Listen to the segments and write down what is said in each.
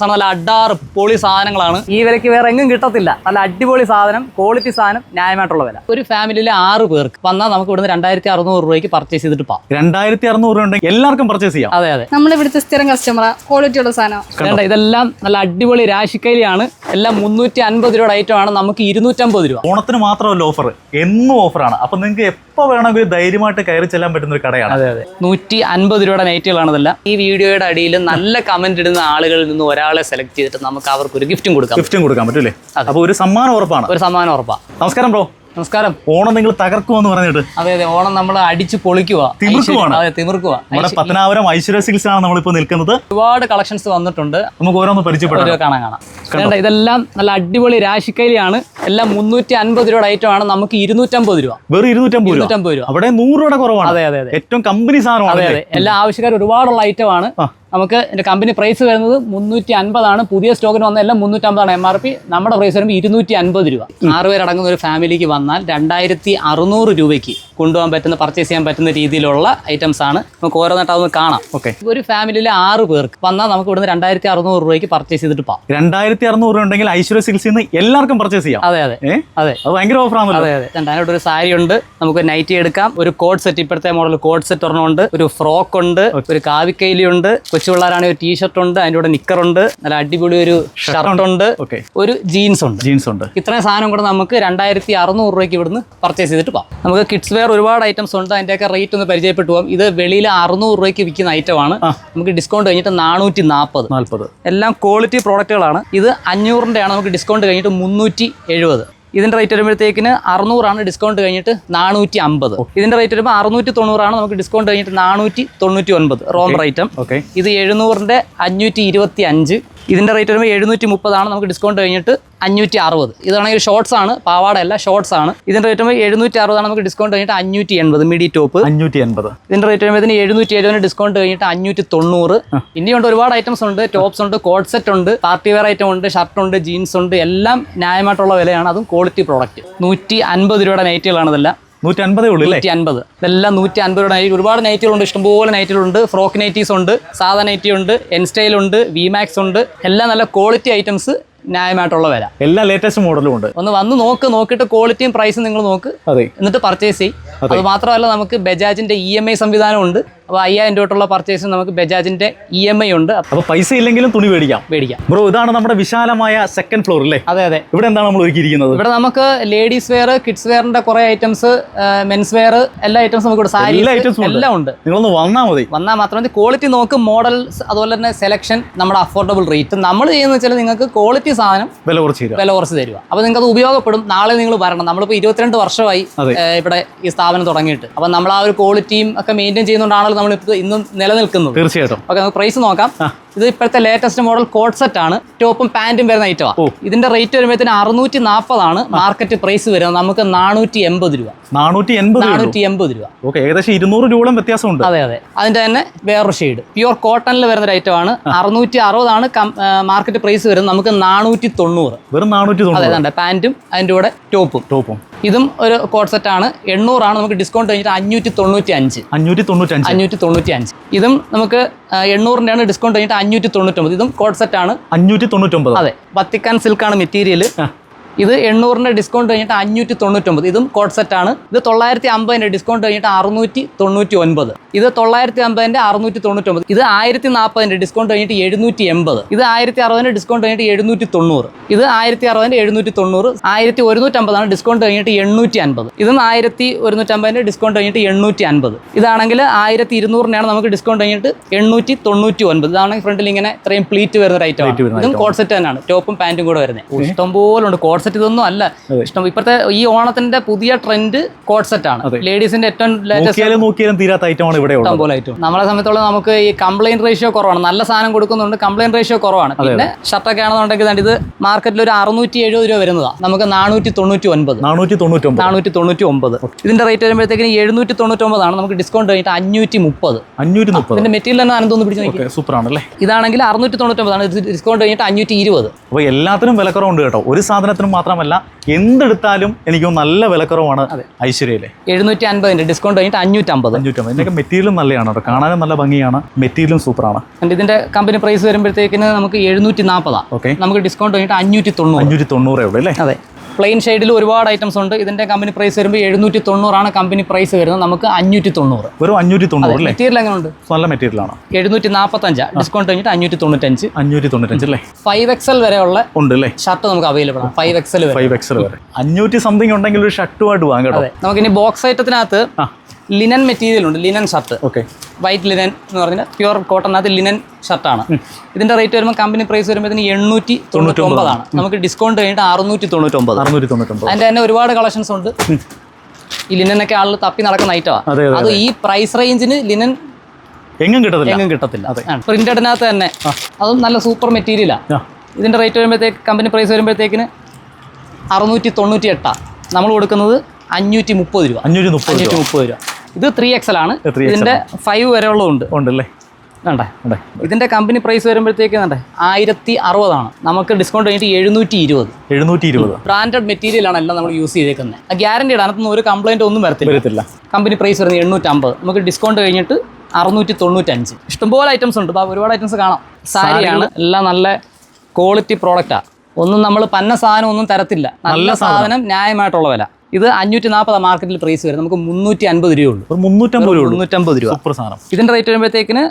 സാധനം നല്ല അഡാറ് പൊളി സാധനങ്ങളാണ്. ഈ വിലയ്ക്ക് വേറെ എങ്ങും കിട്ടത്തില്ല. നല്ല അടിപൊളി സാധനം ക്വാളിറ്റി സാധനം ന്യായമായിട്ടുള്ള വില. ഒരു ഫാമിലിയിലെ ആറ് പേർക്ക് വന്നാൽ നമുക്ക് ഇവിടുന്ന് രണ്ടായിരത്തി അറുന്നൂറ് രൂപയ്ക്ക് പർച്ചേസ് ചെയ്തിട്ട് പോകാം രണ്ടായിരത്തി അറുന്നൂറ് രൂപ ഉണ്ടെങ്കിൽ എല്ലാവർക്കും പർച്ചേസ് ചെയ്യാം. അതെ അതെ. നമ്മൾ ഇവിടുത്തെ സ്ഥിരം കസ്റ്റമറാ ക്വാളിറ്റി ഉള്ള സാധനം. ഇതെല്ലാം നല്ല അടിപൊളി രാശിക്കൈലിയാണ്. എല്ലാം മുന്നൂറ്റി അൻപത് രൂപയുടെ ആണ്. നമുക്ക് ഇരുന്നൂറ്റമ്പത് രൂപ. ഓണത്തിന് മാത്രമല്ല ഓഫർ എന്നും ഓഫറാണ് അപ്പൊ നിങ്ങൾക്ക് എപ്പോ വേണമെങ്കിലും ധൈര്യമായിട്ട് കയറി ചെല്ലാൻ പറ്റുന്ന ഒരു കടയാണ്. അതെ അതെ. നൂറ്റി അൻപത് രൂപയുടെ നൈറ്റുകളാണ് ഇതെല്ലാം. ഈ വീഡിയോയുടെ അടിയിൽ നല്ല കമന്റ് ഇടുന്ന ആളുകളിൽ നിന്ന് ഒരാളെ സെലക്ട് ചെയ്തിട്ട് നമുക്ക് അവർക്ക് ഒരു ഗിഫ്റ്റും കൊടുക്കാം. ഗിഫ്റ്റും കൊടുക്കാൻ പറ്റൂലേ? അപ്പോൾ ഒരു സമ്മാനം ഉറപ്പാണ്. ഒരു സമ്മാനം ഉറപ്പാണ് നമസ്കാരം ബ്രോ. നമസ്കാരം. ഓണം നിങ്ങൾ തകർക്കുമെന്ന് പറഞ്ഞിട്ട്. അതെ അതെ. ഓണം നമ്മൾ അടിച്ച് പൊളിക്കുക. അതെ തിമിർക്കുക നമ്മുടെ പത്തനാപുരം ഐശ്വര്യ സിൽസിലാണ് നമ്മളിപ്പോ നിൽക്കുന്നത്. ഒരുപാട് കളക്ഷൻസ് വന്നിട്ടുണ്ട്. നമുക്ക് ഓരോന്ന് പരിചയപ്പെടാം. കാണാൻ കാണാം ഇതെല്ലാം നല്ല അടിപൊളി രാശിക്കൈലിയാണ്. എല്ലാം മുന്നൂറ്റി അൻപത് രൂപയുടെ ഐറ്റം ആണ്. നമുക്ക് ഇരുന്നൂറ്റമ്പത് രൂപ. വെറും ഇരുന്നൂറ്റമ്പത് ഇരുന്നൂറ്റമ്പത് രൂപ. അവിടെ നൂറ് രൂപയുടെ കുറവാണ്. അതെ അതെ അതെ. ഏറ്റവും കമ്പനി അതെ സാധനമാണ് അതെ എല്ലാ ആവശ്യക്കാരും ഒരുപാടുള്ള ഐറ്റം ആ. നമുക്ക് എന്റെ കമ്പനി പ്രൈസ് വരുന്നത് മുന്നൂറ്റി അൻപതാണ് പുതിയ സ്റ്റോക്കിന് വന്ന എല്ലാം മുന്നൂറ്റമ്പതാണ് എം ആർ പി നമ്മുടെ പ്രൈസ് വരുമ്പോൾ ഇരുന്നൂറ്റി അൻപത് രൂപ. ആറ് പേരടങ്ങുന്ന ഒരു ഫാമിലിക്ക് വന്നാൽ രണ്ടായിരത്തി അറുന്നൂറ് രൂപയ്ക്ക് കൊണ്ടുപോകാൻ പറ്റുന്ന പർച്ചേസ് ചെയ്യാൻ പറ്റുന്ന രീതിയിലുള്ള ഐറ്റംസ് ആണ്. നമുക്ക് ഓരോന്നായിട്ട് അതൊന്ന് കാണാം. ഓക്കെ ഒരു ഫാമിലിയിലെ ആറ് പേർക്ക് വന്നാൽ നമുക്ക് ഇവിടുന്ന് രണ്ടായിരത്തി അറുന്നൂറ് രൂപയ്ക്ക് പർച്ചേസ് ചെയ്തിട്ട് പോകാം. രണ്ടായിരത്തി അറുന്നൂറ് രൂപ ഉണ്ടെങ്കിൽ ഐശ്വര്യ സിൽസിൽ നിന്ന് എല്ലാവർക്കും പർച്ചേസ് ചെയ്യാം. അതെ അതെ. അതെ. അത് ഭയങ്കര ഓഫറാണ് അതെ അതെ. രണ്ടായിരം ഒരു സാരി ഉണ്ട്. നമുക്ക് നൈറ്റി എടുക്കാം. ഒരു കോഡ് സെറ്റ് ഇപ്പോഴത്തെ മോഡൽ കോഡ് സെറ്റ് ഒരെണ്ണം ഉണ്ട്. ഒരു ഫ്രോക്ക് ഉണ്ട്. ഒരു കാവിക്കൈലി ഉണ്ട്. കൊച്ചു പിള്ളേരാണെങ്കിൽ ഒരു ടീഷർട്ട് ഉണ്ട് അതിന്റെ കൂടെ നിക്കർ ഉണ്ട് നല്ല അടിപൊളി ഒരു ഷർട്ട് ഉണ്ട്. ഒരു ജീൻസ് ഉണ്ട്. ജീൻസ് ഉണ്ട്. ഇത്രയും സാധനം കൂടെ നമുക്ക് രണ്ടായിരത്തി അറുന്നൂറ് രൂപയ്ക്ക് ഇവിടുന്ന് പർച്ചേസ് ചെയ്തിട്ട് പോകാം നമുക്ക് കിഡ്സ് വെയർ ഒരുപാട് ഐറ്റംസ് ഉണ്ട് അതിന്റെയൊക്കെ റേറ്റ് ഒന്ന് പരിചയപ്പെട്ടു പോകാം ഇത് വെളിയിൽ അറുന്നൂറ് രൂപയ്ക്ക് വിൽക്കുന്ന ഐറ്റമാണ്. നമുക്ക് ഡിസ്കൗണ്ട് കഴിഞ്ഞിട്ട് നാനൂറ്റി നാൽപ്പത്. നാല്പത് എല്ലാം ക്വാളിറ്റി പ്രോഡക്റ്റുകളാണ് ഇത് അഞ്ഞൂറിന്റെയാണ് നമുക്ക് ഡിസ്കൗണ്ട് കഴിഞ്ഞിട്ട് മുന്നൂറ്റി എഴുപത് ഇതിന്റെ റേറ്റ് വരുമ്പോഴത്തേക്കിന് അറുന്നൂറാണ് ഡിസ്കൗണ്ട് കഴിഞ്ഞിട്ട് നാനൂറ്റി അമ്പത് ഇതിന്റെ റേറ്റ് വരുമ്പോൾ അറുന്നൂറ്റി തൊണ്ണൂറാണ് നമുക്ക് ഡിസ്കൗണ്ട് കഴിഞ്ഞിട്ട് നാനൂറ്റി തൊണ്ണൂറ്റി ഒൻപത് റോം റേറ്റം ഓക്കെ. ഇത് എഴുന്നൂറിന്റെ അഞ്ഞൂറ്റി ഇരുപത്തി അഞ്ച് ഇതിന്റെ റേറ്റ് വരുമ്പോൾ എഴുന്നൂറ്റി മുപ്പതാണ് നമുക്ക് ഡിസ്കൗണ്ട് കഴിഞ്ഞിട്ട് അഞ്ഞൂറ്റി അറുപത് ഇതാണെങ്കിൽ ഷോർട്സ് ആണ് പാവാടയല്ല ഷോർട്സ് ആണ്. ഇതിന്റെ റേറ്റ് വരുമ്പോൾ എഴുന്നൂറ്റി അറുപതാണ് നമുക്ക് ഡിസ്കൗണ്ട് കഴിഞ്ഞിട്ട് അഞ്ഞൂറ്റി എൺപത് മിഡി ടോപ്പ് അഞ്ഞൂറ്റി എൺപത് ഇതിന്റെ റേറ്റ് വരുമ്പോൾ ഇതിന് എഴുന്നൂറ്റി എഴുപതിന് ഡിസ്കൗണ്ട് കഴിഞ്ഞിട്ട് അഞ്ഞൂറ്റി തൊണ്ണൂറ് ഇനിയുണ്ട് ഒരുപാട് ഐറ്റംസ് ഉണ്ട് ടോപ്സ് ഉണ്ട് കോഡ് സെറ്റ് ഉണ്ട് പാർട്ടി വെയർ ഐറ്റം ഉണ്ട് ഷർട്ട് ഉണ്ട് ജീൻസ് ഉണ്ട് എല്ലാം ന്യായമായിട്ടുള്ള വിലയാണ്. അതും ക്വാളിറ്റി പ്രോഡക്റ്റ് നൂറ്റി അൻപത് രൂപയുടെ നൈറ്റുകളാണ് ഇതെല്ലാം. നൂറ്റി അൻപതേ ഉള്ളൂ നൂറ്റി അൻപത് ഇതെല്ലാം നൂറ്റി അൻപത് നൈറ്റി ഒരുപാട് നൈറ്റുകളുണ്ട്. ഇഷ്ടംപോലെ നൈറ്റുകളുണ്ട്. ഫ്രോക്ക് നൈറ്റീസ് ഉണ്ട്. സാധാ നൈറ്റി ഉണ്ട് എൻ സ്റ്റൈൽ ഉണ്ട്. വി മാക്സ് ഉണ്ട്. എല്ലാം നല്ല ക്വാളിറ്റി ഐറ്റംസ് ന്യായമായിട്ടുള്ള വില. എല്ലാ ലേറ്റസ്റ്റ് മോഡലും ഉണ്ട്. ഒന്ന് വന്ന് നോക്ക്. നോക്കിയിട്ട് ക്വാളിറ്റിയും പ്രൈസും നിങ്ങൾ നോക്ക്. അതെ. എന്നിട്ട് പർച്ചേസ് ചെയ്യും. അത്. മാത്രമല്ല നമുക്ക് ബജാജിന്റെ ഇ എം ഐ സംവിധാനം ഉണ്ട് അപ്പോൾ അയ്യായിരം രൂപയുള്ള പർച്ചേസ് നമുക്ക് ബജാജിന്റെ ഇ എം ഐ ഉണ്ട്. അപ്പോൾ അപ്പൊ പൈസ ഇല്ലെങ്കിലും തുണി മേടിക്കാം. മേടിക്കാം. ബ്രോ ഇതാണ് നമ്മുടെ വിശാലമായ സെക്കൻഡ് ഫ്ലോർ അല്ലേ അതെ അതെ. ഇവിടെ എന്താണ് നമ്മൾ ഒരുക്കിയിരിക്കുന്നത്? ഇവിടെ നമുക്ക് ലേഡീസ് വെയർ കിഡ്സ് വെയറിന്റെ കുറെ ഐറ്റംസ് മെൻസ് വെയർ എല്ലാ ഐറ്റംസും നമുക്ക് ഇവിടെ സാരി എല്ലാ ഐറ്റംസും. എല്ലാം ഉണ്ട്. നിങ്ങളൊന്ന് വന്നാൽ മതി. വന്നാൽ മാത്രം മതി. ക്വാളിറ്റി നോക്ക് മോഡൽസ് അതുപോലെ തന്നെ സെലക്ഷൻ നമ്മുടെ അഫോർഡബിൾ റേറ്റ് നമ്മൾ ചെയ്യുന്ന വെച്ചാൽ നിങ്ങൾക്ക് ക്വാളിറ്റി സാധനം വില കുറച്ച് വില കുറച്ച് തരിക. അപ്പോൾ നിങ്ങൾക്ക് അത് ഉപയോഗപ്പെടും. നാളെ നിങ്ങൾ വരണം. നമ്മളിപ്പോൾ ഇരുപത്തിരണ്ട് വർഷമായി ഇവിടെ ഈ സ്ഥാപനം തുടങ്ങിയിട്ട്. അപ്പോൾ നമ്മൾ ആ ഒരു ക്വാളിറ്റിയും ഒക്കെ മെയിന്റെയിൻ ചെയ്യുന്നതുകൊണ്ടാണല്ലോ നമ്മൾ ഇന്നും നിലനിൽക്കുന്നത്. തീർച്ചയായിട്ടും. ഓക്കെ നമുക്ക് പ്രൈസ് നോക്കാം. ഇത് ഇപ്പോഴത്തെ ലേറ്റസ്റ്റ് മോഡൽ കോഡ് സെറ്റ് ആണ് ടോപ്പും പാന്റും വരുന്ന ഐറ്റം ഐറ്റമാണ് ഇതിന്റെ റേറ്റ് വരുമ്പോഴത്തേന് അറുന്നൂറ്റി നാൽപ്പതാണ് മാർക്കറ്റ് പ്രൈസ് വരുന്നത് നമുക്ക് നാനൂറ്റി എൺപത് രൂപ. നാനൂറ്റി എൺപത് നാനൂറ്റി എൺപത് രൂപ. ഓക്കെ ഏകദേശം ഇരുന്നൂറ് വ്യത്യാസം വ്യത്യാസമുണ്ട്. അതെ അതെ. അതിന്റെ തന്നെ വേറൊരു ഷെയ്ഡ് പ്യുവർ കോട്ടണിൽ വരുന്ന ഒരു ഐറ്റമാണ് അറുന്നൂറ്റി അറുപതാണ് മാർക്കറ്റ് പ്രൈസ് വരുന്നത് നമുക്ക് നാനൂറ്റി തൊണ്ണൂറ് വെറും നാനൂറ്റി തൊണ്ണൂറ് അതെ പാന്റും അതിന്റെ കൂടെ ടോപ്പും ടോപ്പും ഇതും ഒരു കോഡ് സെറ്റ് ആണ്. എണ്ണൂറാണ് നമുക്ക് ഡിസ്കൗണ്ട് കഴിഞ്ഞിട്ട് അഞ്ഞൂറ്റി തൊണ്ണൂറ്റി അഞ്ച് അഞ്ഞൂറ്റി തൊണ്ണൂറ്റഞ്ച് അഞ്ഞൂറ്റി തൊണ്ണൂറ്റി അഞ്ച് ഇതും നമുക്ക് എണ്ണൂറിന്റെ ആണ് ഡിസ്കൗണ്ട് കഴിഞ്ഞിട്ട് അഞ്ഞൂറ്റി തൊണ്ണൂറ്റൊമ്പത് ഇതും കോഡ് സെറ്റ് ആണ്. അഞ്ഞൂറ്റി തൊണ്ണൂറ്റൊമ്പത് അതെ വത്തിക്കാൻ സിൽക്കാണ് മെറ്റീരിയൽ ഇത് എണ്ണൂറിന്റെ ഡിസ്കൗണ്ട് കഴിഞ്ഞിട്ട് അഞ്ഞൂറ്റി തൊണ്ണൂറ്റൊമ്പത് ഇതും കോഡ് സെറ്റാണ് ആണ്. ഇത് തൊള്ളായിരത്തി അമ്പതിന്റെ ഡിസ്കൗണ്ട് കഴിഞ്ഞിട്ട് അറുന്നൂറ്റി തൊണ്ണൂറ്റി ഒൻപത് ഇത് തൊള്ളായിരത്തി അമ്പതിന്റെ അറുന്നൂറ്റി തൊണ്ണൂറ്റൊമ്പത് ഇത് ആയിരത്തി നാൽപ്പതിന്റെ ഡിസ്കൗണ്ട് കഴിഞ്ഞിട്ട് എഴുന്നൂറ്റി എൺപത് ഇത് ആയിരത്തി അറുപതിന്റെ ഡിസ്കൗണ്ട് കഴിഞ്ഞിട്ട് എഴുന്നൂറ്റി തൊണ്ണൂറ് ഇത് ആയിരത്തി അറുപതിന്റെ എഴുന്നൂറ്റി തൊണ്ണൂറ് ആയിരത്തി ഒരുന്നൂറ്റമ്പതാണ് ഡിസ്കൗണ്ട് കഴിഞ്ഞിട്ട് എണ്ണൂറ്റി അൻപത് ഇതും ആയിരത്തി ഒരുന്നൂറ്റമ്പതിന്റെ ഡിസ്കൗണ്ട് കഴിഞ്ഞിട്ട് എണ്ണൂറ്റി അൻപത് ഇതാണെങ്കിൽ ആയിരത്തി ഇരുന്നൂറിനാണ് നമുക്ക് ഡിസ്കൗണ്ട് കഴിഞ്ഞിട്ട് എണ്ണൂറ്റി തൊണ്ണൂറ്റി ഒൻപത് ഇതാണെങ്കിൽ ഫ്രണ്ടിൽ ഇങ്ങനെ ഇത്രയും പ്ലീറ്റ് വരുന്ന ഒരു ഐറ്റം ഇതും കോഡ് സെറ്റ് തന്നെയാണ്. ടോപ്പും പാന്റും കൂടെ വരുന്നത്. ഇഷ്ടംപോലുണ്ട്. കോഡ് സെറ്റ് ഇതൊന്നും അല്ല. ഇഷ്ടം. ഇപ്പോഴത്തെ ഈ ഓണത്തിന്റെ പുതിയ ട്രെൻഡ് കോഡ്സെറ്റ് ആണ്. ലേഡീസിന്റെ ഏറ്റവും ലേറ്റസ്റ്റ് നോക്കിയാലും നോക്കിയാലും തീരാത്ത ഐറ്റമാണ് ഇവിടെ ഉള്ളത്. ഇഷ്ടം പോലെ ഐറ്റം നമ്മളെ സമയത്തോളം നമുക്ക് ഈ കംപ്ലൈന്റ് റേഷ്യോ കുറവാണ്. നല്ല സാധനം കൊടുക്കുന്നുണ്ട്. കംപ്ലൈന്റ് റേഷ്യോ കുറവാണ്. പിന്നെ ഷർട്ടൊക്കെ ആണെന്നുണ്ടെങ്കിൽ ഇത് മാർക്കറ്റിൽ ഒരു അറുന്നൂറ്റി എഴുപത് രൂപ വരുന്നതാണ് നമുക്ക് നാനൂറ്റി തൊണ്ണൂറ്റി ഒൻപത് നാനൂറ്റി തൊണ്ണൂറ്റി നാനൂറ്റി തൊണ്ണൂറ്റി ഒമ്പത് ഇതിന്റെ റേറ്റ് വരുമ്പോഴത്തേക്കിന് എഴുന്നൂറ്റി തൊണ്ണൂറ്റി ഒമ്പതാണ് നമുക്ക് ഡിസ്കൗണ്ട് കഴിഞ്ഞിട്ട് അഞ്ഞൂറ്റി മുപ്പത് അഞ്ഞൂറ്റി മുപ്പത് ഇതിന്റെ മെറ്റീരിയൽ തന്നെ ആനന്ദം പിടിച്ച് സൂപ്പർ ആണല്ലേ ഇതാണെങ്കിൽ അറുന്നൂറ്റി തൊണ്ണൂറ്റി ഒമ്പതാണ് ഡിസ്കൗണ്ട് കഴിഞ്ഞിട്ട് അഞ്ഞൂറ്റി ഇരുപത് അപ്പോൾ എല്ലാത്തിനും വിലക്കുറവുണ്ട് കേട്ടോ. ഒരു സാധനത്തിനും മാത്രമല്ല എന്തെടുത്താലും എനിക്ക് നല്ല വിലക്കുറവാണ് ഐശ്വര്യയിലെ. എഴുന്നൂറ്റി അൻപതിന്റെ ഡിസ്കൗണ്ട് കഴിഞ്ഞിട്ട് അഞ്ഞൂറ്റമ്പത്. അഞ്ഞൂറ്റമ്പത്. ഇതിന്റെ മെറ്റീരിയലും നല്ലതാണ് കേട്ടോ. കാണാനും നല്ല ഭംഗിയാണ്. മെറ്റീരിയലും സൂപ്പറാണ്. ആൻഡ് ഇതിന്റെ കമ്പനി പ്രൈസ് വരുമ്പോഴത്തേക്കിന് നമുക്ക് എഴുന്നൂറ്റി നാൽപ്പതാ ഓക്കെ നമുക്ക് ഡിസ്കൗണ്ട് കഴിഞ്ഞിട്ട് അഞ്ഞൂറ്റി തൊണ്ണൂറ് അഞ്ഞൂറ്റി തൊണ്ണൂറേ ഉള്ളൂ അല്ലേ? അതെ. പ്ലെയിൻ ഷെയ്ഡിൽ ഒരുപാട് ഐറ്റംസ് ഉണ്ട്. ഇതിന്റെ കമ്പനി പ്രൈസ് വരുമ്പോൾ എഴുന്നൂറ്റി തൊണ്ണൂറാണ് കമ്പനി പ്രൈസ് വരുന്നത്. നമുക്ക് അഞ്ഞൂറ്റി തൊണ്ണൂറ് വെറും അഞ്ഞൂറ്റി തൊണ്ണൂറ് മെറ്റീരിയൽ മെറ്റീരിയൽ എങ്ങനെയുണ്ട് നല്ല മെറ്റീരിയൽ ആണ്. എഴുന്നൂറ്റി നാൽപ്പത്തഞ്ച് ഡിസ്കൗണ്ട് കഴിഞ്ഞിട്ട് അഞ്ഞൂറ്റി തൊണ്ണൂറ്റഞ്ച് അഞ്ഞൂറ്റി തൊണ്ണൂറ്റഞ്ച് അല്ലേ ഫൈവ് എക്സൽ വരെയുള്ള ഉണ്ട് അല്ലേ? ഷർട്ട് നമുക്ക് അവൈലബിൾ ആണ്. ഫൈവ് എക്സൽ ഫൈവ് എക്സൽ വരെ. അഞ്ഞൂറ്റി സംതിങ് ഉണ്ടെങ്കിൽ ഒരു ഷർട്ടുമായിട്ട് വാങ്ങാം കേട്ടോ. അതെ നമുക്കിനി ബോക്സ് ഐറ്റത്തിനകത്ത് ലിനൻ മെറ്റീരിയൽ ഉണ്ട് linen shirt. Okay white linen എന്ന് പറഞ്ഞാൽ പ്യുവർ കോട്ടണിനകത്ത് ലിനൻ ഷർട്ടാണ്. ഇതിന്റെ റേറ്റ് വരുമ്പോൾ കമ്പനി പ്രൈസ് വരുമ്പോൾ എണ്ണൂറ്റി തൊണ്ണൂറ്റി ഒമ്പതാണ് നമുക്ക് ഡിസ്കൗണ്ട് കഴിഞ്ഞിട്ട് അറുന്നൂറ്റി തൊണ്ണൂറ്റൊമ്പത് അറുന്നൂറ്റി തൊണ്ണൂറ്റൊമ്പത്. അതിന്റെ തന്നെ ഒരുപാട് കളക്ഷൻസ് ഉണ്ട്. ഈ ലിനനൊക്കെ ആളുകൾ തപ്പി നടക്കുന്ന ഐറ്റമാണ് അതെ അതെ അത് ഈ പ്രൈസ് റേഞ്ചിന് ലിനൻ എങ്ങും കിട്ടത്തില്ല. എങ്ങും കിട്ടത്തില്ല. പ്രിന്റഡിനകത്ത് തന്നെ. അതും നല്ല സൂപ്പർ മെറ്റീരിയലാണ് ഇതിന്റെ റേറ്റ് വരുമ്പോഴത്തേക്ക് കമ്പനി പ്രൈസ് വരുമ്പോഴത്തേക്കിന് അറുന്നൂറ്റി തൊണ്ണൂറ്റി എട്ടാണ് നമ്മൾ കൊടുക്കുന്നത് അഞ്ഞൂറ്റി മുപ്പത് രൂപ. അഞ്ഞൂറ്റി മുപ്പത് രൂപ. ഇത് ത്രീ എക്സൽ ആണ്. ഇതിന്റെ ഫൈവ് വരെ ഉള്ളതുണ്ട് ഉണ്ടല്ലേ? വേണ്ടേ ഇതിന്റെ കമ്പനി പ്രൈസ് വരുമ്പോഴത്തേക്ക് വേണ്ടേ ആയിരത്തി അറുപതാണ് നമുക്ക് ഡിസ്കൗണ്ട് കഴിഞ്ഞിട്ട് എഴുന്നൂറ്റി ഇരുപത് എഴുന്നൂറ്റി ഇരുപത് ബ്രാൻഡഡ് മെറ്റീരിയൽ ആണ് എല്ലാം നമ്മൾ യൂസ് ചെയ്തേക്കുന്നത്. ഗ്യാരണ്ടിയുടെ അതിനകത്തൊന്നും ഒരു കംപ്ലൈന്റ് ഒന്നും വരത്തില്ല. വരത്തില്ല. കമ്പനി പ്രൈസ് വരുന്നത് എണ്ണൂറ്റമ്പത്. നമുക്ക് ഡിസ്കൗണ്ട് കഴിഞ്ഞിട്ട് അറുന്നൂറ്റി തൊണ്ണൂറ്റഞ്ച് ഇഷ്ടംപോലെ ഐറ്റംസ് ഉണ്ട്. ഒരുപാട് ഐറ്റംസ് കാണാം. സാരിയാണ് എല്ലാം നല്ല ക്വാളിറ്റി പ്രോഡക്റ്റാണ് ഒന്നും നമ്മൾ പന്ന സാധനം ഒന്നും തരത്തില്ല. നല്ല സാധനം ന്യായമായിട്ടുള്ള വില. ഇത് അഞ്ഞൂറ്റി നാൽപ്പത് മാർക്കറ്റിൽ പ്രൈസ് വരും. നമുക്ക് മുന്നൂറ്റി അൻപത് രൂപയുള്ളൂ. ഒരു മുന്നൂറ്റമ്പത് രൂപ മുന്നൂറ്റമ്പത് രൂപ. സൂപ്പർ സാധനം. ഇതിന്റെ റേറ്റ് വരുമ്പോഴത്തേക്കിന്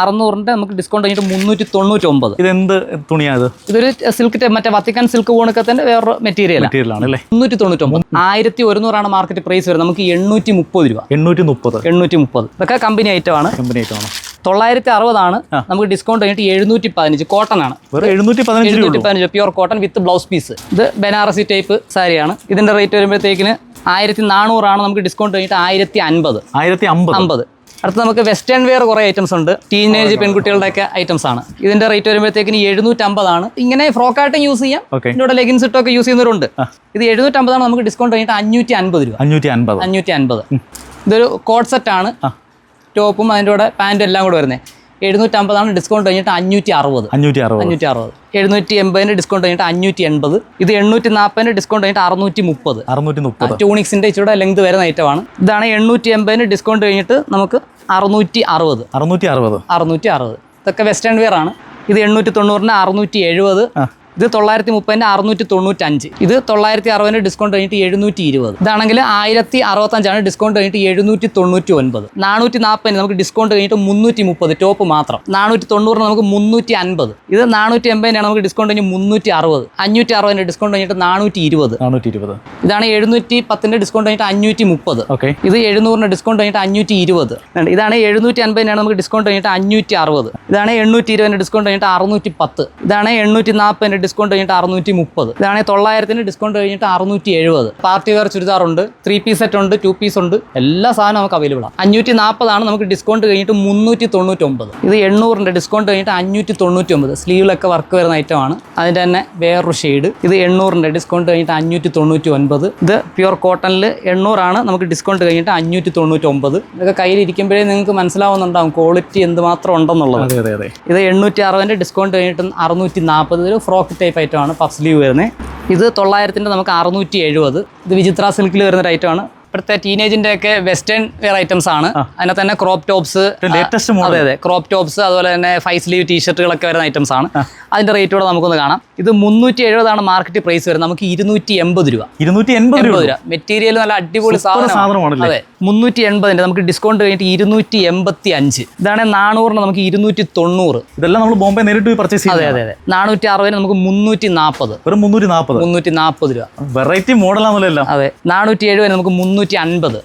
അറുന്നൂറിന്റെ നമുക്ക് ഡിസ്കൗണ്ട് കഴിഞ്ഞിട്ട് മുന്നൂറ്റി തൊണ്ണൂറ്റി ഒമ്പത് ഇത്? എന്ത് തുണിയാണ് ഇതൊരു സിൽക്ക് മറ്റേ വത്തിക്കാൻ സിൽക്ക് പോണക്കത്തിന്റെ വേറൊരു മെറ്റീരിയൽ മെറ്റീരിയൽ ആണ് അല്ലേ? മുന്നൂറ്റി തൊണ്ണൂറ്റൊമ്പത് ആയിരത്തി ഒരുന്നൂറാണ് മാർക്കറ്റ് പ്രൈസ് വരുന്നത്. നമുക്ക് എണ്ണൂറ്റി മുപ്പത് രൂപ. എണ്ണൂറ്റി മുപ്പത് എണ്ണൂറ്റി മുപ്പത് ഇതൊക്കെ കമ്പനി ഐറ്റം ആണ്. കമ്പനി ആയിട്ടാണ് തൊള്ളായിരത്തി അറുപതാണ് നമുക്ക് ഡിസ്കൗണ്ട് കഴിഞ്ഞിട്ട് എഴുന്നൂറ്റി പതിനഞ്ച് കോട്ടൺ ആണ് എഴുന്നൂറ്റി പതിനഞ്ച് pure cotton with blouse piece ഇത് ബനാറസി ടൈപ്പ് സാരിയാണ്. ഇതിന്റെ റേറ്റ് വരുമ്പോഴത്തേക്കിന് ആയിരത്തി നാനൂറാണ് നമുക്ക് ഡിസ്കൗണ്ട് കഴിഞ്ഞിട്ട് ആയിരത്തി അൻപത്. ആയിരത്തി അമ്പത് അടുത്ത് നമുക്ക് വെസ്റ്റേൺ വെയർ കുറേ ഐറ്റംസ് ഉണ്ട്. ടീനേജ് പെൺകുട്ടികളുടെ ഒക്കെ ഐറ്റംസ് ആണ്. ഇതിന്റെ റേറ്റ് വരുമ്പോഴത്തേക്കിന് എഴുന്നൂറ്റമ്പതാണ് ഇങ്ങനെ ഫ്രോക്കായിട്ടും യൂസ് ചെയ്യാം. ഇതിനോട് ലെഗിൻസ് ഇട്ടൊക്കെ യൂസ് ചെയ്യുന്നവരുണ്ട്. ഇത് എഴുന്നൂറ്റമ്പതാണ് നമുക്ക് ഡിസ്കൗണ്ട് കഴിഞ്ഞിട്ട് അഞ്ഞൂറ്റി അൻപത് രൂപ. അഞ്ഞൂറ്റി അൻപത് അഞ്ഞൂറ്റി അൻപത് ഇതൊരു കോഡ് സെറ്റ് ആണ്. ടോപ്പും അതിന്റെ കൂടെ പാന്റും എല്ലാം കൂടെ വരുന്നത് എഴുന്നൂറ്റമ്പതാണ് ഡിസ്കൗണ്ട് കഴിഞ്ഞിട്ട് അഞ്ഞൂറ്റി അറുപത് അഞ്ഞൂറ്റി അറുപത് അഞ്ഞൂറ്റി അറുപത് എഴുന്നൂറ്റി എൺപതിന് ഡിസ്കൗണ്ട് കഴിഞ്ഞിട്ട് അഞ്ഞൂറ്റി എൺപത് ഇത് എണ്ണൂറ്റി നാൽപ്പതിന് ഡിസ്കൗണ്ട് കഴിഞ്ഞിട്ട് അറുന്നൂറ്റി മുപ്പത് അറുന്നൂറ്റി മുപ്പത് ട്യൂണിക്സിന്റെ ഇച്ചിരി ലെങ്ത് വരുന്ന ഐറ്റമാണ് ഇതാണ് എണ്ണൂറ്റി എൺപതിന് ഡിസ്കൗണ്ട് കഴിഞ്ഞിട്ട് നമുക്ക് അറുന്നൂറ്റി അറുപത് അറുന്നൂറ്റി അറുപത് അറുന്നൂറ്റി അറുപത് ഇതൊക്കെ വെസ്റ്റേൺ വെയർ ആണ്. ഇത് എണ്ണൂറ്റി തൊണ്ണൂറിന് അറുന്നൂറ്റി എഴുപത് ഇത് തൊള്ളായിരത്തി മുപ്പതിന് അറുന്നൂറ്റി തൊണ്ണൂറ്റഞ്ച് ഇത് തൊള്ളായിരത്തി അറുപതിന് ഡിസ്കൗണ്ട് കഴിഞ്ഞിട്ട് എഴുന്നൂറ്റി ഇരുപത് ഇതാണെങ്കിൽ ആയിരത്തി അറുപത്തഞ്ചാണ് ഡിസ്കൗണ്ട് കഴിഞ്ഞിട്ട് എഴുന്നൂറ്റി തൊണ്ണൂറ്റി ഒൻപത് നാനൂറ്റി നാൽപ്പതിന് നമുക്ക് ഡിസ്കൗണ്ട് കഴിഞ്ഞിട്ട് മുന്നൂറ്റി മുപ്പത് ടോപ്പ് മാത്രം. നാനൂറ്റി തൊണ്ണൂറിന് നമുക്ക് മുന്നൂറ്റി അൻപത് ഇത് നാനൂറ്റി എൺപതിനാണ് നമുക്ക് ഡിസ്കൗണ്ട് കഴിഞ്ഞ് മുന്നൂറ്റി അറുപത് അഞ്ഞൂറ്റി അറുപതിന് ഡിസ്കൗണ്ട് കഴിഞ്ഞിട്ട് നാനൂറ്റി ഇരുപത് നാനൂറ്റി ഇരുപത് ഇതാണ് എഴുന്നൂറ്റി പത്തിന്റെ ഡിസ്കൗണ്ട് കഴിഞ്ഞിട്ട് അഞ്ഞൂറ്റി മുപ്പത് ഓക്കെ ഇത് എഴുന്നൂറിന് ഡിസ്കൗണ്ട് കഴിഞ്ഞിട്ട് അഞ്ഞൂറ്റി ഇരുപത്. ഇതാണ് എഴുന്നൂറ്റി അൻപതിനാണ് നമുക്ക് ഡിസ്കൗണ്ട് കഴിഞ്ഞിട്ട് അഞ്ഞൂറ്റി അറുപത് ഇതാണ് എണ്ണൂറ്റി ഇരുപതിന് ഡിസ്കൗണ്ട് കഴിഞ്ഞിട്ട് അറുന്നൂറ്റി പത്ത് ഇതാണ് എണ്ണൂറ്റി നാൽപ്പതിന് ഡിസ്കൗണ്ട് കഴിഞ്ഞിട്ട് അറുന്നൂറ്റി മുപ്പത് ഇതാണെങ്കിൽ തൊള്ളായിരത്തിന് ഡിസ്കൗണ്ട് കഴിഞ്ഞിട്ട് അറുന്നൂറ്റി എഴുപത് പാർട്ടി വെയർ ചുരിദാറുണ്ട് ത്രീ പീസ് സെറ്റ് ഉണ്ട് ടു പീസ് ഉണ്ട് എല്ലാ സാധനവും നമുക്ക് അവൈലബിൾ ആണ് അഞ്ഞൂറ്റി നാൽപ്പതാണ് നമുക്ക് ഡിസ്കൗണ്ട് കഴിഞ്ഞിട്ട് മുന്നൂറ്റി തൊണ്ണൂറ്റൊമ്പത് ഇത് എണ്ണൂറിന്റെ ഡിസ്കൗണ്ട് കഴിഞ്ഞിട്ട് അഞ്ഞൂറ്റി തൊണ്ണൂറ്റി ഒമ്പത് സ്ലീവിലൊക്കെ വർക്ക് വരുന്ന ഐറ്റമാണ് അതിന്റെ തന്നെ വേറൊരു ഷെയ്ഡ് ഇത് എണ്ണൂറിന്റെ ഡിസ്കൗണ്ട് കഴിഞ്ഞിട്ട് അഞ്ഞൂറ്റി തൊണ്ണൂറ്റി ഒൻപത് ഇത് പ്യുവർ കോട്ടണിൽ എണ്ണൂറാണ് നമുക്ക് ഡിസ്കൗണ്ട് കഴിഞ്ഞിട്ട് അഞ്ഞൂറ്റി തൊണ്ണൂറ്റി ഒമ്പത് ഇതൊക്കെ കയ്യിലിരിക്കുമ്പോഴേ നിങ്ങൾക്ക് മനസ്സിലാവുന്നുണ്ടാവും ക്വാളിറ്റി എന്തുമാത്രം ഉണ്ടെന്നുള്ളത്. ഇത് എണ്ണൂറ്റി അറുപതിന്റെ ഡിസ്കൗണ്ട് കഴിഞ്ഞിട്ട് അറുന്നൂറ്റി നാൽപ്പത് ഒരു ഫ്രോക്ക് ടൈപ്പ് ഐറ്റമാണ് പഫ് സ്ലീവ് വരുന്നത് ഇത് തൊള്ളായിരത്തിന്റെ നമുക്ക് അറുന്നൂറ്റി എഴുപത്. ഇത് വിചിത്ര സിൽക്കിൽ വരുന്ന ഒരു ഐറ്റമാണ് ഇപ്പോഴത്തെ ടീനേജിന്റെ ഒക്കെ വെസ്റ്റേൺ വെയർ ഐറ്റംസ് ആണ്. അതിനകത്ത് തന്നെ ക്രോപ്പ് ടോപ്സ് ലേറ്റസ്റ്റ് അതെ അതെ. ക്രോപ്പ് ടോപ്സ് അതുപോലെ തന്നെ ഫൈവ് സ്ലീവ് ടീഷർട്ടുകളൊക്കെ വരുന്ന ഐറ്റംസ് ആണ്. അതിന്റെ റേറ്റ് കൂടെ നമുക്കൊന്ന് കാണാം. ഇത് മുന്നൂറ്റി എഴുപതാണ് മാർക്കറ്റ് പ്രൈസ് വരുന്നത്. നമുക്ക് ഇരുന്നൂറ്റി എൺപത് രൂപ. ഇരുന്നൂറ്റി എൺപത് രൂപ. മെറ്റീരിയൽ നല്ല അടിപൊളി സാധനമാണ്. അതെ മുന്നൂറ്റി എൺപതിന്റെ നമുക്ക് ഡിസ്കൗണ്ട് കഴിഞ്ഞിട്ട് ഇരുന്നൂറ്റി എൺപത്തി അഞ്ച് ഇതാണ് നാനൂറിന് നമുക്ക് ഇരുന്നൂറ്റി തൊണ്ണൂറ് ഇതെല്ലാം നമ്മൾ ബോംബെ നേരിട്ട് പർച്ചേസ് അതെ ചെയ്യും അതെ അതെ. നാനൂറ്റി അറുപതിന് നമുക്ക് മുന്നൂറ്റി നാൽപ്പത് വെറും മുന്നൂറ്റി നാൽപ്പത് മുന്നൂറ്റി നാൽപ്പത് രൂപ വെറൈറ്റി മോഡലാണല്ലോ അതെ നാനൂറ്റി എഴുപതിന് നമുക്ക് മുന്നൂറ്റി അൻപത്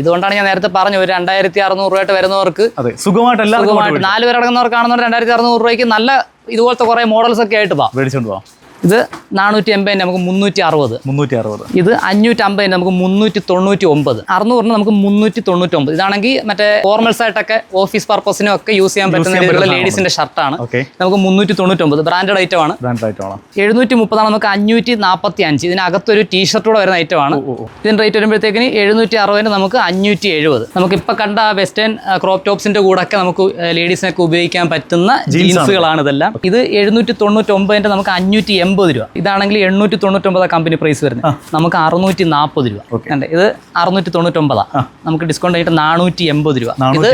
ഇതുകൊണ്ടാണ് ഞാൻ നേരത്തെ പറഞ്ഞു ഒരു രണ്ടായിരത്തി അറുന്നൂറ് രൂപയായിട്ട് വരുന്നവർക്ക് അതെ സുഖമായിട്ട് എല്ലാവർക്കും സുഖമായിട്ട് നാല് പേരടങ്ങുന്നവർക്കാണെന്നുണ്ടെങ്കിൽ രണ്ടായിരത്തി അറുന്നൂറ് രൂപയ്ക്ക് നല്ല ഇതുപോലത്തെ കുറെ മോഡൽസ് ഒക്കെ ആയിട്ട് വാ. മേടിച്ചോണ്ട് പോവാം ഇത് നാനൂറ്റി എൺപതിന് നമുക്ക് മുന്നൂറ്റി അറുപത് മുന്നൂറ്റി അറുപത് ഇത് അഞ്ഞൂറ്റി അമ്പതിന് നമുക്ക് മുന്നൂറ്റി തൊണ്ണൂറ്റി ഒമ്പത് അറുന്നൂറിന് നമുക്ക് മുന്നൂറ്റി തൊണ്ണൂറ്റി ഒമ്പത് ഇതാണെങ്കിൽ മറ്റേ ഫോർമൽസ് ആയിട്ടൊക്കെ ഓഫീസ് പർപ്പസിനും ഒക്കെ യൂസ് ചെയ്യാൻ പറ്റുന്ന ലേഡീസിന്റെ ഷർട്ടാണ് നമുക്ക് മുന്നൂറ്റി തൊണ്ണൂറ്റി ഒമ്പത് ബ്രാൻഡഡ് ഐറ്റം ആണ്. എഴുന്നൂറ്റി മുപ്പതാണ് നമുക്ക് അഞ്ഞൂറ്റി നാൽപ്പത്തി അഞ്ച് ഇതിനകത്തൊരു ടീഷർട്ട് കൂടെ വരുന്ന ഐറ്റം ആണ്. ഇതിന്റെ റേറ്റ് വരുമ്പോഴത്തേക്കിന് എഴുന്നൂറ്റി അറുപതിന് നമുക്ക് അഞ്ഞൂറ്റി എഴുപത് നമുക്ക് ഇപ്പൊ കണ്ട വെസ്റ്റേൺ ക്രോപ്പ് ടോപ്സിന്റെ കൂടെ ഒക്കെ നമുക്ക് ലേഡീസിനൊക്കെ ഉപയോഗിക്കാൻ പറ്റുന്ന ജീൻസുകളാണ് ഇതെല്ലാം. ഇത് എഴുന്നൂറ്റി തൊണ്ണൂറ്റി ഒമ്പതിന്റെ നമുക്ക് അഞ്ഞൂറ്റി എൺപത് രൂപ. ഇതാണെങ്കിൽ എണ്ണൂറ്റി തൊണ്ണൂറ്റൊമ്പതാണ് കമ്പനി പ്രൈസ് വരുന്നത് നമുക്ക് അറുന്നൂറ്റി നാൽപ്പത് രൂപ അല്ലേ ഇത് അറുന്നൂറ്റി തൊണ്ണൂറ്റൊമ്പതാണ് നമുക്ക് ഡിസ്കൗണ്ട് ആയിട്ട് നാനൂറ്റി എൺപത് രൂപ. ഇത്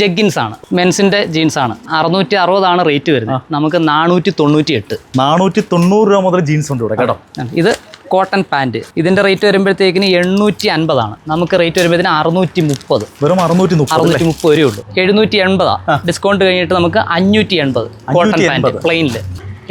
ജഗ്ഗിൻസ് ആണ്. മെൻസിന്റെ ജീൻസ് ആണ്. അറുന്നൂറ്റി അറുപതാണ് റേറ്റ് വരുന്നത് നമുക്ക് നാനൂറ്റി തൊണ്ണൂറ്റി എട്ട് നാനൂറ്റി തൊണ്ണൂറ് രൂപ മുതൽ ജീൻസ് ഉണ്ട് ഇവിടെ കേട്ടോ. ഇത് കോട്ടൺ പാന്റ് ഇതിന്റെ റേറ്റ് വരുമ്പോഴത്തേക്കിന് എണ്ണൂറ്റി അൻപതാണ് നമുക്ക് റേറ്റ് വരുമ്പോഴത്തേന് അറുന്നൂറ്റി മുപ്പത് വെറും അറുന്നൂറ്റി അറുന്നൂറ്റി മുപ്പത് രൂപ ഉള്ളൂ. എഴുന്നൂറ്റി എൺപതാ ഡിസ്കൗണ്ട് കഴിഞ്ഞിട്ട് നമുക്ക് അഞ്ഞൂറ്റി എൺപത് കോട്ടൺ പാന്റ് പ്ലെയിനിൽ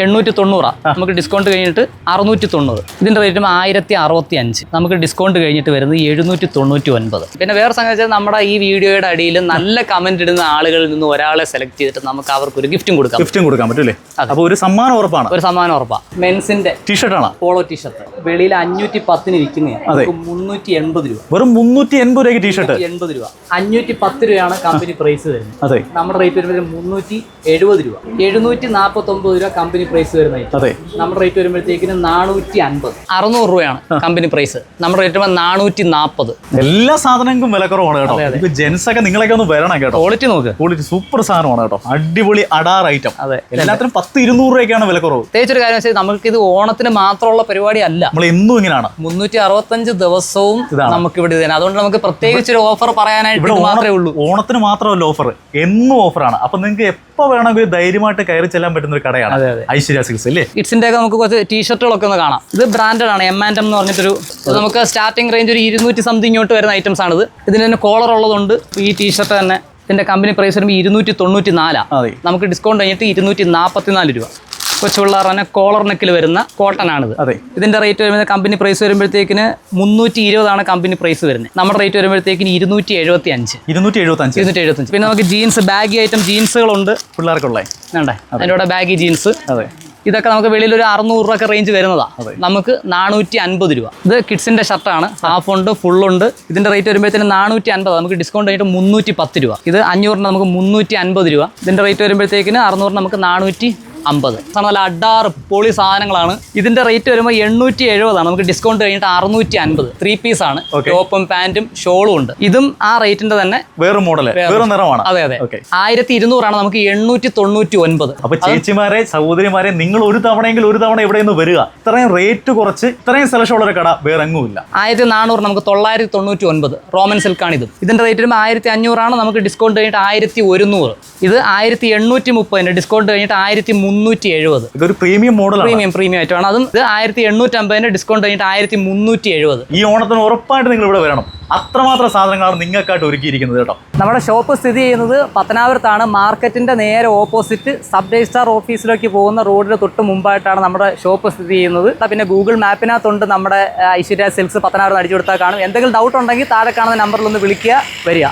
എണ്ണൂറ്റി തൊണ്ണൂറാണ് നമുക്ക് ഡിസ്കൗണ്ട് കഴിഞ്ഞിട്ട് അറുന്നൂറ്റി തൊണ്ണൂറ് ഇതിന്റെ റേറ്റ് ആയിരത്തി അറുപത്തി അഞ്ച് നമുക്ക് ഡിസ്കൗണ്ട് കഴിഞ്ഞിട്ട് വരുന്നത് എഴുന്നൂറ്റി തൊണ്ണൂറ്റി ഒൻപത് പിന്നെ വേറെ സംഗതി വെച്ചാൽ നമ്മുടെ ഈ വീഡിയോയുടെ അടിയിൽ നല്ല കമന്റ് ഇടുന്ന ആളുകളിൽ നിന്ന് ഒരാളെ സെലക്ട് ചെയ്തിട്ട് നമുക്ക് അവർക്ക് ഒരു ഗിഫ്റ്റും കൊടുക്കാം. ഗിഫ്റ്റും കൊടുക്കാൻ പറ്റൂലേ? അപ്പോൾ ഒരു സമ്മാനം ഉറപ്പാണ്. ഒരു സമ്മാനം ഉറപ്പാണ് മെൻസിന്റെ ടീഷർട്ടാണ് പോളോ ടീഷർട്ട് വെളിയിൽ അഞ്ഞൂറ്റി പത്തിന് ഇരിക്കുന്നതാണ് മുന്നൂറ്റി എൺപത് രൂപ. വെറും മുന്നൂറ്റി എൺപത് രൂപയ്ക്ക് ടീഷർട്ട് എൺപത് രൂപ. അഞ്ഞൂറ്റി പത്ത് രൂപയാണ് കമ്പനി പ്രൈസ് തരുന്നത് അതെ. നമ്മുടെ റേറ്റ് വരുമ്പോൾ മുന്നൂറ്റി എഴുപത് രൂപ. എഴുന്നൂറ്റി നാൽപ്പത്തി ഒമ്പത് രൂപ കമ്പനി പ്രൈസ് വരുന്നത്. അതെ. നമ്മുടെ റേറ്റ് വരുമ്പോഴത്തേക്കിന് നാനൂറ്റി അൻപത് അറുന്നൂറ് രൂപയാണ് കമ്പനി പ്രൈസ് നമ്മുടെ റേറ്റ് വരുമ്പോൾ നാനൂറ്റി നാൽപ്പത് എല്ലാ സാധനങ്ങൾക്കും വിലക്കുറവാണ് കേട്ടോ. ഇപ്പൊ ജെൻസ് ഒക്കെ നിങ്ങളൊക്കെ ഒന്ന് വരണം കേട്ടോ. ക്വാളിറ്റി നോക്ക്. ക്വാളിറ്റി സൂപ്പർ സാധനമാണ് കേട്ടോ. അടിപൊളി അടാർ ഐറ്റം അതെ. എല്ലാത്തിനും പത്ത് ഇരുന്നൂറ് രൂപയ്ക്കാണ് വിലക്കുറവ്. പ്രത്യേകിച്ച് ഒരു കാര്യം വെച്ചാൽ നമുക്ക് ഇത് ഓണത്തിന് മാത്രമുള്ള പരിപാടി അല്ല നമ്മൾ എന്നും ഇങ്ങനെയാണ്. മുന്നൂറ്റി അറുപത്തഞ്ച് ദിവസവും നമുക്ക് ഇവിടെ ഇതാണ് തന്നെ അതുകൊണ്ട് നമുക്ക് പ്രത്യേകിച്ച് ഒരു ഓഫർ പറയാനായിട്ട് മാത്രമേ ഉള്ളൂ. ഓണത്തിന് മാത്രമല്ല ഓഫർ എന്നും ഓഫറാണ് അപ്പൊ നിങ്ങൾക്ക് എപ്പോ വേണമെങ്കിലും ധൈര്യമായിട്ട് കയറി ചെല്ലാൻ പറ്റുന്ന ഒരു കടയാണ്. അതെ, അതെ. ഐശ്വര്യ സിൽസ് അല്ലേ? കിഡ്സിന്റെ ഒക്കെ നമുക്ക് കുറച്ച് ടീഷർട്ടുകളൊക്കെ ഒന്ന് കാണാം. ഇത് ബ്രാൻഡഡ് ആണ് എം ആൻഡ് എം എന്ന് പറഞ്ഞിട്ടൊരു ഇത് നമുക്ക് സ്റ്റാർട്ടിംഗ് റേഞ്ച് ഒരു ഇരുന്നൂറ്റി സംതിങ് ഇങ്ങോട്ട് വരുന്ന ഐറ്റംസ് ആണിത് ഇതിന് തന്നെ കോളർ ഉള്ളതുകൊണ്ട് ഈ ടീഷർട്ട് തന്നെ. ഇതിന്റെ കമ്പനി പ്രൈസ് വരുമ്പോൾ ഇരുന്നൂറ്റി തൊണ്ണൂറ്റി നാലാണ് നമുക്ക് ഡിസ്കൗണ്ട് കഴിഞ്ഞിട്ട് ഇരുന്നൂറ്റി നാൽപ്പത്തി നാല് രൂപ. കൊച്ചു പിള്ളേർ തന്നെ കോളർ നെക്കിൽ വരുന്ന കോട്ടൺ ആണിത് അതെ. ഇതിന്റെ റേറ്റ് വരുന്നത് കമ്പനി പ്രൈസ് വരുമ്പോഴത്തേക്കിന് മുന്നൂറ്റി ഇരുപതാണ് കമ്പനി പ്രൈസ് വരുന്നത്. നമ്മുടെ റേറ്റ് വരുമ്പോഴത്തേക്കിന് ഇരുന്നൂറ്റി എഴുപത്തി അഞ്ച് ഇരുന്നൂറ്റി എഴുപത്തി അഞ്ച് ഇരുന്നൂറ്റി എഴുപത്തഞ്ച് പിന്നെ നമുക്ക് ജീൻസ് ബാഗി ഐറ്റം ജീൻസുകളുണ്ട് പിള്ളേർക്കുള്ള. വേണ്ടേ? അതിന്റെ കൂടെ ബാഗി ജീൻസ് അതെ. ഇതൊക്കെ നമുക്ക് വെളിയിൽ ഒരു അറുന്നൂറ് രൂപ റേഞ്ച് വരുന്നതാ. നമുക്ക് നാനൂറ്റി അൻപത് രൂപ. ഇത് കിഡ്സിന്റെ ഷർട്ടാണ് ഹാഫ് ഉണ്ട് ഫുൾ ഉണ്ട്. ഇതിന്റെ റേറ്റ് വരുമ്പോഴത്തേന് നാനൂറ്റി അൻപത് നമുക്ക് ഡിസ്കൗണ്ട് ആയിട്ട് മുന്നൂറ്റി പത്ത് രൂപ. ഇത് അഞ്ഞൂറിന് നമുക്ക് മുന്നൂറ്റി അൻപത് രൂപ. ഇതിന്റെ റേറ്റ് വരുമ്പോഴത്തേക്കിന് അറുന്നൂറിന് നമുക്ക് നാനൂറ്റി അമ്പത് നല്ല അഡാറ് പൊളി സാധനങ്ങളാണ്. ഇതിന്റെ റേറ്റ് വരുമ്പോൾ എണ്ണൂറ്റി എഴുപതാണ് നമുക്ക് ഡിസ്കൗണ്ട് കഴിഞ്ഞിട്ട് അറുന്നൂറ്റി അൻപത് ത്രീ പീസ് ആണ് ടോപ്പും പാന്റും ഷോളും ഉണ്ട്. ഇതും ആ റേറ്റിന്റെ തന്നെ വേറെ മോഡൽ വേറെ നിറമാണ്. അതെ അതെ. ആയിരത്തി ഇരുന്നൂറാണ് നമുക്ക് എണ്ണൂറ്റി തൊണ്ണൂറ്റി ഒൻപത് അപ്പൊ ചേച്ചിമാരെ സഹോദരിമാരെ നിങ്ങൾ ഒരു തവണയെങ്കിലും ഒരു തവണ ഇവിടെ നിന്ന് വരിക. ഇത്രയും റേറ്റ് കുറച്ച് ഇത്രയും സെലക്ഷൻ ഉള്ള ഒരു കട വേറെ എങ്ങുമില്ല. ആയിരത്തി നാനൂറ് നമുക്ക് തൊള്ളായിരത്തി തൊണ്ണൂറ്റി ഒൻപത് റോമൻ സിൽക്കാണ് ഇത്. ഇതിന്റെ റേറ്റ് വരുമ്പോൾ ആയിരത്തി അഞ്ഞൂറാണ് നമുക്ക് ഡിസ്കൗണ്ട് കഴിഞ്ഞിട്ട് ആയിരത്തി ഒരുന്നൂറ് ഇത് ആയിരത്തി എണ്ണൂറ്റി മുപ്പതിന് ഡിസ്കൗണ്ട് കഴിഞ്ഞിട്ട് ആയിരത്തി മുന്നൂറ്റി എഴുപത് ഇതൊരു പ്രീമിയം മോഡൽ പ്രീമിയം പ്രീമിയം ആയിട്ടാണ് അതും ഇത് ആയിരത്തി എണ്ണൂറ്റി അമ്പതിന്റെ ഡിസ്കൗണ്ട് കഴിഞ്ഞിട്ട് ആയിരത്തി മുന്നൂറ്റി എഴുപത് ഈ ഓണത്തിന് ഉറപ്പായിട്ട് നിങ്ങൾ ഇവിടെ വരണം. അത്രമാത്രം സാധനങ്ങളാണ് നിങ്ങൾക്കായിട്ട് ഒരുക്കിയിരിക്കുന്നത് കേട്ടോ. നമ്മുടെ ഷോപ്പ് സ്ഥിതി ചെയ്യുന്നത് പത്തനാപുരത്താണ്. മാർക്കറ്റിന്റെ നേരെ ഓപ്പോസിറ്റ് സബ് രജിസ്ട്രാർ ഓഫീസിലേക്ക് പോകുന്ന റോഡിന് തൊട്ട് മുമ്പായിട്ടാണ് നമ്മുടെ ഷോപ്പ് സ്ഥിതി ചെയ്യുന്നത്. പിന്നെ ഗൂഗിൾ മാപ്പിനകത്തുണ്ട് നമ്മുടെ ഐശ്വര്യ സിൽക്സ് പത്തനാപുരം അടിച്ചു കൊടുത്താൽ കാണും. എന്തെങ്കിലും ഡൗട്ട് ഉണ്ടെങ്കിൽ താഴെ കാണുന്ന നമ്പറിൽ ഒന്ന് വിളിക്കുക വരിക.